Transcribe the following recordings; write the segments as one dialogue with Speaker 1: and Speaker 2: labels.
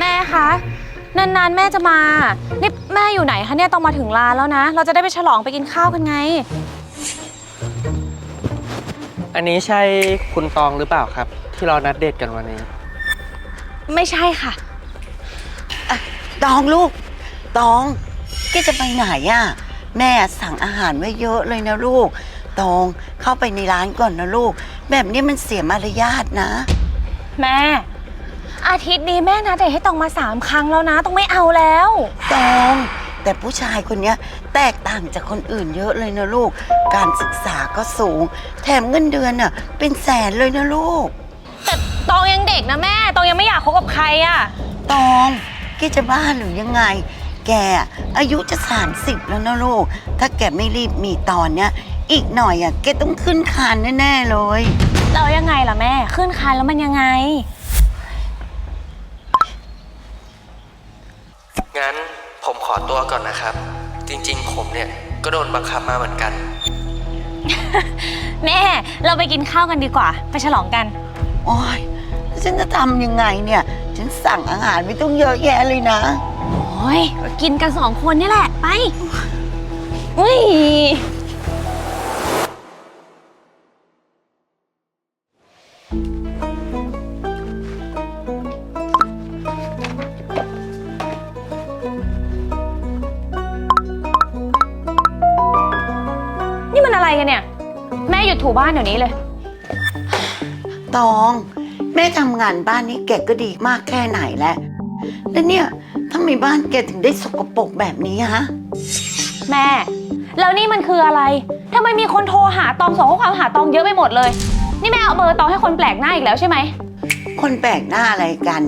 Speaker 1: แม่คะ นานๆ แม่จะมา นี่แม่อยู่ไหนคะเนี่ยต้องมาถึงร้านแล้วนะ เราจะได้ไปฉลองไปกินข้าวกันไง
Speaker 2: อันนี้ใช่คุณตองหรือเปล่าครับ ที่เรานัดเดทกันวันนี้
Speaker 1: ไม่ใช่ค่ะ
Speaker 3: ตองลูก ตองแกจะไปไหนอะ แม่สั่งอาหารไว้เยอะเลยนะลูก ตองเข้าไปในร้านก่อนนะลูก แบบนี้มันเสียมารยาทนะ
Speaker 1: แม่ อาทิตย์นี้แม่นะเดทให้ตองมาสามครั้งแล้วนะต้องไม่เอาแล้ว
Speaker 3: ตองแต่ผู้ชายคนเนี้ยแตกต่างจากคนอื่นเยอะเลยนะลูก การศึกษาก็สูง แถมเงินเดือนอะเป็นแสนเลยนะลูก
Speaker 1: แต่ตองยังเด็กนะแม่ตองยังไม่อยากคบกับใครอะ
Speaker 3: ตองแกจะบ้าหรือยังไง แกอายุจะสามสิบแล้วนะลูก ถ้าแกไม่รีบมีตอนเนี้ย อีกหน่อยอะแกต้องขึ้นคานแน่ๆเลย
Speaker 1: เรายังไงล่ะแม่ ขึ้นคานแล้วมันยังไง
Speaker 2: งั้นผมขอตัวก่อนนะครับ จริงๆ ผมเนี่ยก็โดนบังคับมาเหมือนกัน
Speaker 1: แม่ เราไปกินข้าวกันดีกว่า ไปฉลองกัน
Speaker 3: โอ้ยแล้วฉันจะทำยังไงเนี่ย ฉันสั่งอาหารไม่ต้องเยอะแยะเลยนะ
Speaker 1: โอ้ยก็กินกันสองคนนี่แหละ ไป อุ้ย ถูบ้านเดี๋ยวนี้เลย
Speaker 3: ตอง แม่ทำงานบ้านนี้แกก็ดีมากแค่ไหนแล้วแล้วเนี่ยทำไมบ้านแกถึงได้สกปรกแบบนี้ฮะ
Speaker 1: แม่ แล้วนี่มันคืออะไรทำไมมีคนโทรหาตองส่งข้อความหาตองเยอะไปหมดเลย นี่แม่เอาเบอร์ตองให้คนแปลกหน้าอีกแล้วใช่ไหม
Speaker 3: คนแปลกหน้าอะไรกัน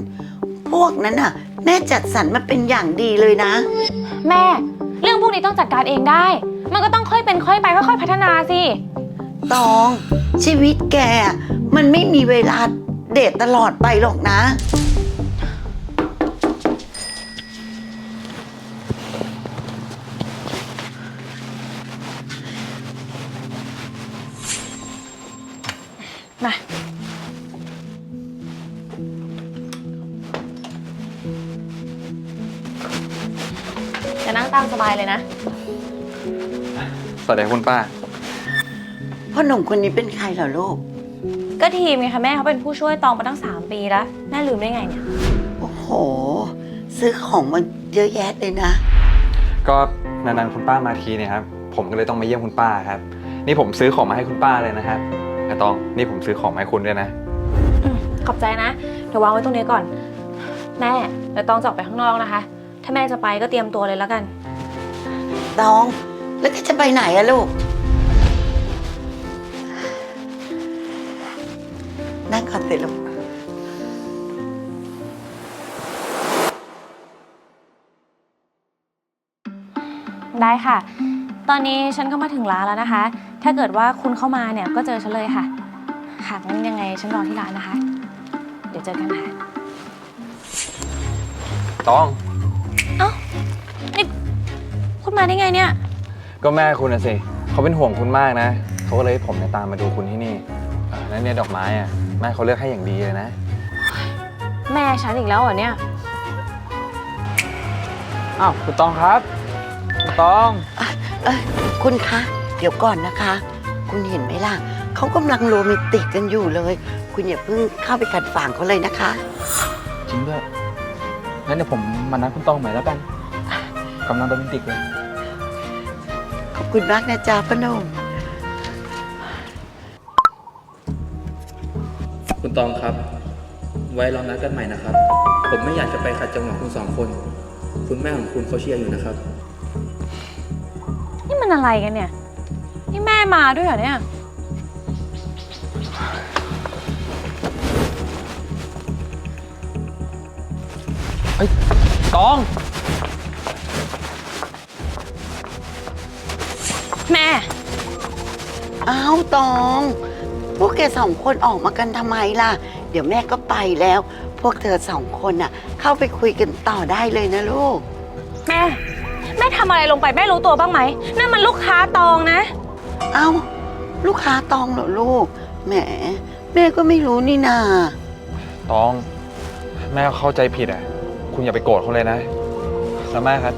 Speaker 3: พวกนั้นน่ะ แม่จัดสรรมาเป็นอย่างดีเลยนะ
Speaker 1: แม่ เรื่องพวกนี้ต้องจัดการเองได้ มันก็ต้องค่อยเป็นค่อยไปค่อยๆพัฒนาสิ
Speaker 3: ตอง ชีวิตแกอะมันไม่มีเวลาเดทตลอดไปหรอกนะ
Speaker 1: มา จะนั่งตามสบายเลยนะ
Speaker 4: สวัสดีคุณป้า
Speaker 3: พ่อหนุ่มคนนี้เป็นใครเหรอลูก
Speaker 1: ก็ทีมไงคะแม่เขาเป็นผู้ช่วยตองมาตั้ง 3 ปีแล้ว แม่ลืมได้ไงเนี่ย
Speaker 3: โอ้โห ซื้อของมาเยอะแยะเลยนะ
Speaker 4: ก็นานๆคุณป้ามาทีเนี่ยครับ ผมก็เลยต้องมาเยี่ยมคุณป้าครับ นี่ผมซื้อของมาให้คุณป้าเลยนะครับไอ้ตองนี่ผมซื้อของมาให้คุณด้วยนะ
Speaker 1: ขอบใจนะ เดี๋ยววางไว้ตรงนี้ก่อน แม่เดี๋ยวตองจะออกไปข้างนอกนะคะ ถ้าแม่จะไปก็เตรียมตัวเลยแล้วกัน
Speaker 3: ตอง แล้วแกจะไปไหนอะลูก นั่งก่อนสิลูก
Speaker 1: ได้ค่ะ ตอนนี้ฉันก็มาถึงร้านแล้วนะคะ ถ้าเกิดว่าคุณเข้ามาเนี่ยก็เจอฉันเลยค่ะค่ะงั้นยังไงฉันรอที่ร้านนะคะ เดี๋ยวเจอกันค่ะ
Speaker 4: ตอง
Speaker 1: นี่คุณมาได้ไงเนี่ย
Speaker 4: ก็แม่คุณนะสิ เขาเป็นห่วงคุณมากนะ เขาก็เลยให้ผมเนี่ยตามมาดูคุณที่นี่เออแล้วเนี่ยดอกไม้อะ แม่เขาเลือกให้อย่างดีเลยนะ
Speaker 1: แม่ฉันอีกแล้วเหรอเนี่ย
Speaker 5: อ้าวคุณตองครับคุณตอง
Speaker 3: เอ้ยคุณคะ เดี๋ยวก่อนนะคะ คุณเห็นไหมล่ะ เขากำลังโรแมนติกกันอยู่เลย คุณอย่าเพิ่งเข้าไปขัดฝังเขาเลยนะคะ
Speaker 5: จริงด้วยงั้นเดี๋ยวผมมานัดคุณตองใหม่แล้วกันกำลังโรแมนติกเลย
Speaker 3: ขอบคุณมากนะจ๊ะพอหนม
Speaker 6: คุณตองครับ ไว้เรานัดกันใหม่นะครับ ผมไม่อยากจะไปขัดจังหวะคุณสองคน คุณแม่ของคุณเขาเชียร์อยู่นะครับ
Speaker 1: นี่มันอะไรกันเนี่ย นี่แม่มาด้วยเหรอเนี่ย
Speaker 5: ตอง
Speaker 1: แม่
Speaker 3: อ้าวตอง พวกแกสองคนออกมากันทำไมล่ะ เดี๋ยวแม่ก็ไปแล้ว พวกเธอสองคนน่ะ เข้าไปคุยกันต่อได้เลยนะลูก
Speaker 1: แม่ แม่ทำอะไรลงไปแม่รู้ตัวบ้างไหมนั่นมันลูกค้าตองนะ
Speaker 3: เอ้า ลูกค้าตองเหรอลูก แหม แม่ก็ไม่รู้นี่นา
Speaker 4: ตอง แม่เข้าใจผิดอะ คุณอย่าไปโกรธเขาเลยนะแล้วแม่ครับ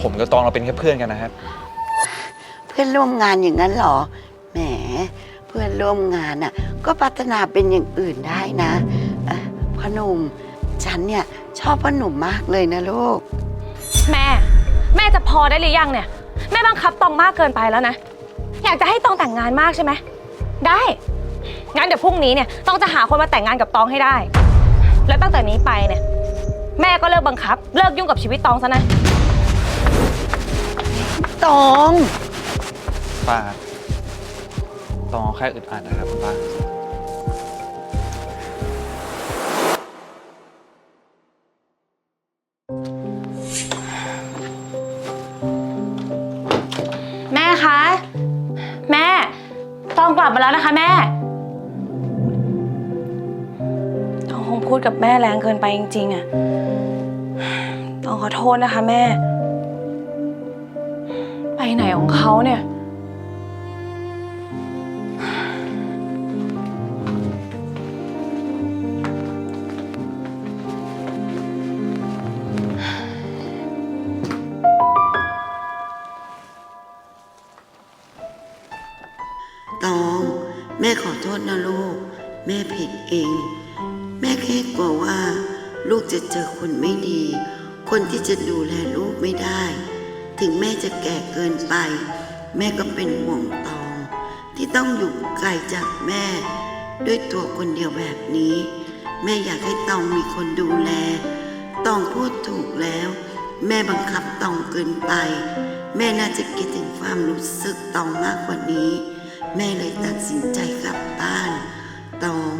Speaker 4: ผมกับตองเราเป็นแค่เพื่อนกันนะครับ
Speaker 3: เพื่อนร่วมงานอย่างนั้นเหรอ แหม เพื่อนร่วมงานน่ะก็พัฒนาเป็นอย่างอื่นได้นะอะพ่อหนุ่มฉันเนี่ยชอบพ่อหนุ่มมากเลยนะลูก
Speaker 1: แม่ แม่จะพอได้หรือยังเนี่ย แม่บังคับตองมากเกินไปแล้วนะ อยากจะให้ตองแต่งงานมากใช่ไหม ได้ งั้นเดี๋ยวพรุ่งนี้เนี่ยตองจะหาคนมาแต่งงานกับตองให้ได้ แล้วตั้งแต่นี้ไปเนี่ย แม่ก็เลิกบังคับ เลิกยุ่งกับชีวิตตองซะนะ
Speaker 3: ตอง
Speaker 4: ป้าครับ ตองแค่อึดอัดนะครับคุณป้า
Speaker 1: แม่คะ แม่ ตองกลับมาแล้วนะคะแม่ ตองคงพูดกับแม่แรงเกินไปจริงๆอะตองขอโทษนะคะแม่ ไปไหนของเขาเนี่ย
Speaker 3: จะเจอคนไม่ดี คนที่จะดูแลลูกไม่ได้ ถึงแม่จะแก่เกินไป แม่ก็เป็นห่วงตอง ที่ต้องอยู่ไกลจากแม่ ด้วยตัวคนเดียวแบบนี้ แม่อยากให้ตองมีคนดูแล ตองพูดถูกแล้ว แม่บังคับตองเกินไป แม่น่าจะคิดถึงความรู้สึกตองมากกว่านี้ แม่เลยตัดสินใจกลับบ้าน ตอง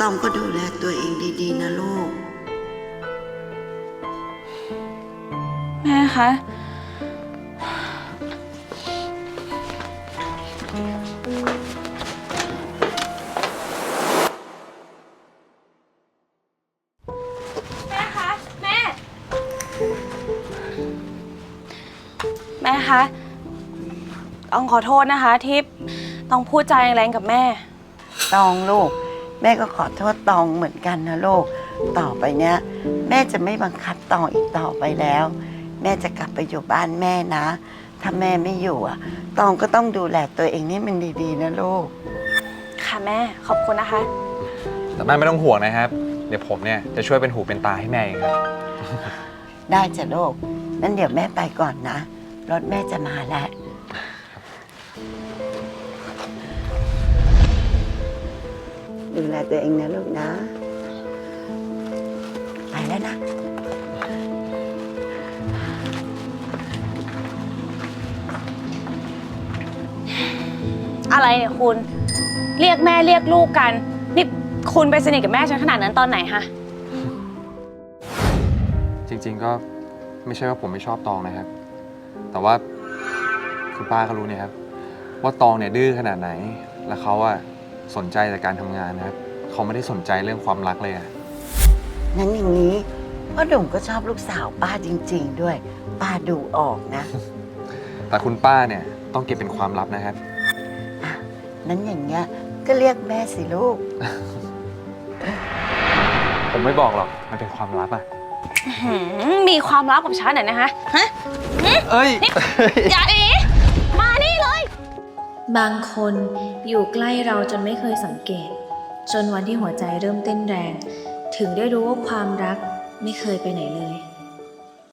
Speaker 3: ตองก็ดูแลตัวเองดีๆนะลูก
Speaker 1: แม่คะ แม่คะ แม่ แม่คะ ต้องขอโทษนะคะที่ต้องพูดใจาแรงกับแม่
Speaker 3: ตองลูก แม่ก็ขอโทษตองเหมือนกันนะลูก ต่อไปเนี้ย แม่จะไม่บังคับตองอีกต่อไปแล้ว แม่จะกลับไปอยู่บ้านแม่นะ ถ้าแม่ไม่อยู่อะตองก็ต้องดูแลตัวเองให้มันดีๆนะลูก
Speaker 1: ค่ะแม่ขอบคุณนะคะ
Speaker 4: แต่แม่ไม่ต้องห่วงนะครับ เดี๋ยวผมเนี่ยจะช่วยเป็นหูเป็นตาให้แม่เองครับ
Speaker 3: ได้จ้ะลูกนั้นเดี๋ยวแม่ไปก่อนนะ รถแม่จะมาแล้ว ดูแลตัวเองนะลูกนะ
Speaker 1: อะไรเนี่ยคุณ เรียกแม่เรียกลูกกัน นี่คุณไปสนิทกับแม่ฉันขนาดนั้นตอนไหนฮะ
Speaker 4: จริงๆก็ไม่ใช่ว่าผมไม่ชอบตองนะครับ แต่ว่าคุณป้าก็รู้เนี่ยครับ ว่าตองเนี่ยดื้อขนาดไหน แล้วเขาอะสนใจแต่การทำงานนะครับเขาไม่ได้สนใจเรื่องความรักเลยอะ
Speaker 3: งั้นอย่างนี้พ่อหนุ่มก็ชอบลูกสาวป้าจริง ๆ ด้วย ป้าดูออกนะ
Speaker 4: แต่คุณป้าเนี่ยต้องเก็บเป็นความลับนะครับ
Speaker 3: นั้นอย่างเงี้ยก็เรียกแม่สิลูก
Speaker 4: ผมไม่บอกหรอก มันเป็นความลับอะ
Speaker 1: หืมมีความลับกับฉันเหรอนะคะฮะ
Speaker 4: เอ้ย
Speaker 1: อย่าเอ๋มานี่เลย
Speaker 7: บางคนอยู่ใกล้เราจนไม่เคยสังเกต จนวันที่หัวใจเริ่มเต้นแรง ถึงได้รู้ว่าความรักไม่เคยไปไหนเลย